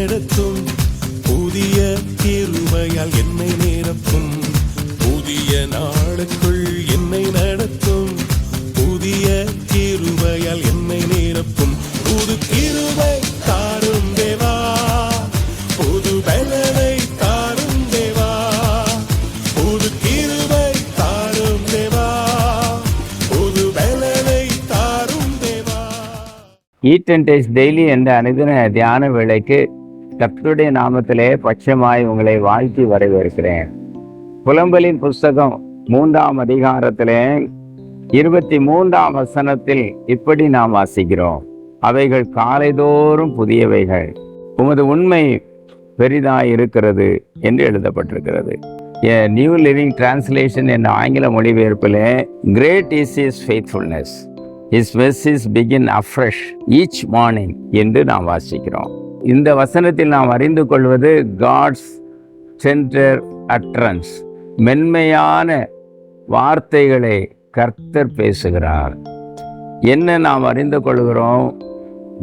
நடத்தும் புதிய கிருமையால் என்னை நிரப்பும். புதிய நாளுக்குள் என்னை நடத்தும் புதிய கிருமையால் என்னை நிரப்பும். புது கிருமை தாரும் தேவா புது பலனை தாரும் தேவா புது கிருமை தாரும் தேவா புது பலனை தாரும் தேவா. ஈட் அண்ட் டேஸ் டெய்லி என்ற அனுதின தியான வேலைக்கு கத்துடைய நாமத்திலே பட்சமாய் உங்களை வாழ்த்தி வரவேற்கிறேன். புலம்பலின் புஸ்தகம் மூன்றாம் அதிகாரத்திலே இருபத்தி மூன்றாம் வசனத்தில் இப்படி நாம் வாசிக்கிறோம். அவைகள் காலைதோறும் புதியவைகள். உமது உண்மை பெரிதாய் இருக்கிறது என்று எழுதப்பட்டிருக்கிறது. நியூ லிவிங் டிரான்ஸ்லேஷன் என்ற ஆங்கில மொழிபெயர்ப்பில் great is is faithfulness is mercies begin afresh each morning என்று நாம் வாசிக்கிறோம். இந்த வசனத்தில் நாம் அறிந்து கொள்வது காட்ஸ் சென்டர் அட்ரன்ஸ் மென்மையான வார்த்தைகளை கர்த்தர் பேசுகிறார். என்ன நாம் அறிந்து கொள்கிறோம்?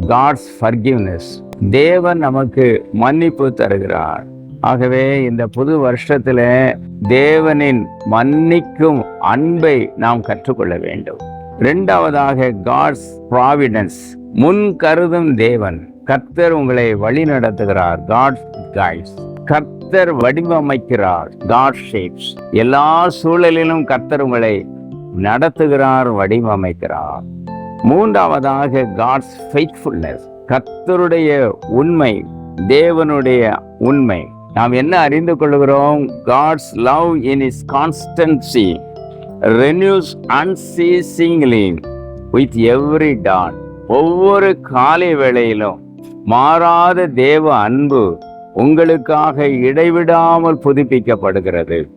காட்ஸ் ஃபர்கிவ்னஸ் தேவன் நமக்கு மன்னிப்பு தருகிறார். ஆகவே இந்த புது வருஷத்தில் தேவனின் மன்னிக்கும் அன்பை நாம் கற்றுக்கொள்ள வேண்டும். இரண்டாவதாக காட்ஸ் ப்ராவிடன்ஸ் முன் கருதும் தேவன். கர்த்தர் உங்களை வழி நடத்துகிறார். காட் கைட்ஸ் கர்த்தர் வடிவமைக்கிறார். காட் ஷேப்ஸ் எல்லா சூழலிலும் கர்த்தர் உங்களை நடத்துகிறார் வடிவமைக்கிறார். மூன்றாவதாக காட்ஸ் ஃபெய்த்ஃபுல்னஸ் கர்த்தருடைய உண்மை தேவனுடைய உண்மை. நாம் என்ன அறிந்து கொள்கிறோம்? God's love in is constancy renews unceasingly with every dawn ஒவ்வொரு காலை வேளையிலும் மாறாத தேவ அன்பு உங்களுக்காக இடைவிடாமல் புதுப்பிக்கப்படுகிறது.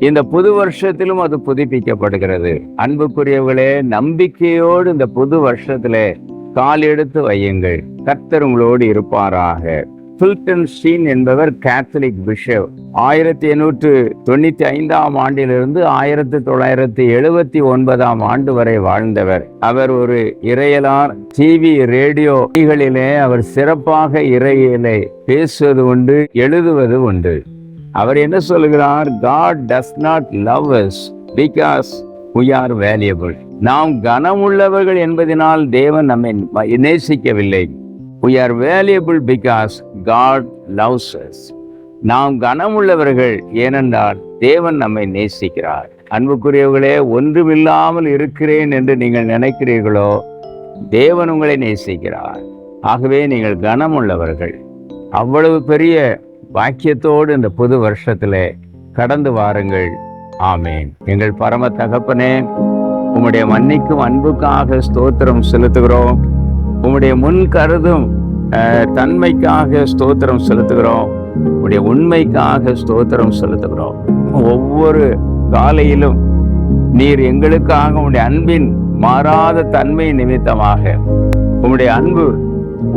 இந்த புது வருஷத்திலும் அது புதுப்பிக்கப்படுகிறது. அன்புக்குரியவர்களே நம்பிக்கையோடு இந்த புது வருஷத்துல கால் எடுத்து வையுங்கள். கர்த்தர் உங்களோடு இருப்பாராக. ஃபில்டன் ஷீன் என்பவர் கேத்தலிக் பிஷப் ஆயிரத்தி எண்ணூற்று தொண்ணூத்தி ஐந்தாம் ஆண்டிலிருந்து ஆயிரத்தி தொள்ளாயிரத்தி எழுபத்தி ஒன்பதாம் ஆண்டு வரை வாழ்ந்தவர். அவர் ஒரு இறையலார் டிவி ரேடியோ களிலே அவர் சிறப்பாக இறையிலே பேசுவது உண்டு எழுதுவது உண்டு. அவர் என்ன சொல்கிறார்? God does not love us because we are valuable நாம் கனமுள்ளவர்கள் என்பதனால் தேவன் நம்மை நேசிக்கவில்லை. We are valuable because God loves நாம் கனமுள்ளவர்கள் ஏனென்றால் தேவன் நம்மை நேசிக்கிறார். அன்புக்குரியவர்களே ஒன்றுமில்லாமல் இருக்கிறேன் என்று நீங்கள் நினைக்கிறீர்களோ தேவன் உங்களை நேசிக்கிறார். ஆகவே நீங்கள் கனமுள்ளவர்கள். அவ்வளவு பெரிய வாக்கியத்தோடு இந்த புது வருஷத்தில் கடந்து வாருங்கள். ஆமேன். எங்கள் பரம தகப்பனே உம்முடைய மன்னிக்கும் அன்புக்காக ஸ்தோத்திரம் செலுத்துகிறோம். உம்முடைய முன் கருதும் தன்மைக்காக ஸ்தோத்திரம் செலுத்துகிறோம். உடைய உண்மைக்காக ஸ்தோத்திரம் செலுத்துகிறோம். ஒவ்வொரு காலையிலும் நீர் எங்களுக்காக உடைய அன்பின் மாறாத தன்மை நிமித்தமாக உம்முடைய அன்பு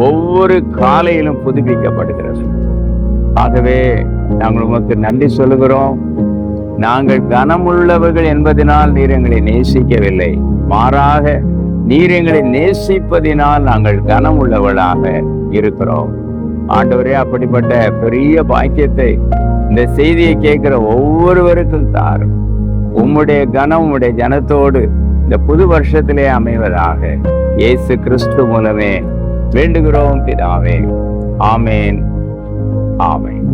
ஒவ்வொரு காலையிலும் புதுப்பிக்கப்படுகிறது. ஆகவே நாங்கள் உமக்கு நன்றி சொல்லுகிறோம். நாங்கள் கனமுள்ளவர்கள் என்பதனால் நீர் எங்களை நேசிக்கவில்லை. மாறாக நீர் எங்களை நேசிப்பதினால் நாங்கள் கனம் உள்ளவளாக இருக்கிறோம். ஆண்டவரே அப்படிப்பட்ட பெரிய பாக்கியத்தை இந்த செய்தியை கேட்கிற ஒவ்வொருவருக்கும் தாரும். உம்முடைய கனம் உம்முடைய ஜனத்தோடு இந்த புது வருஷத்திலே அமைவதாக இயேசு கிறிஸ்து மூலமே வேண்டுகிறோம் பிதாவே. ஆமேன். ஆமேன்.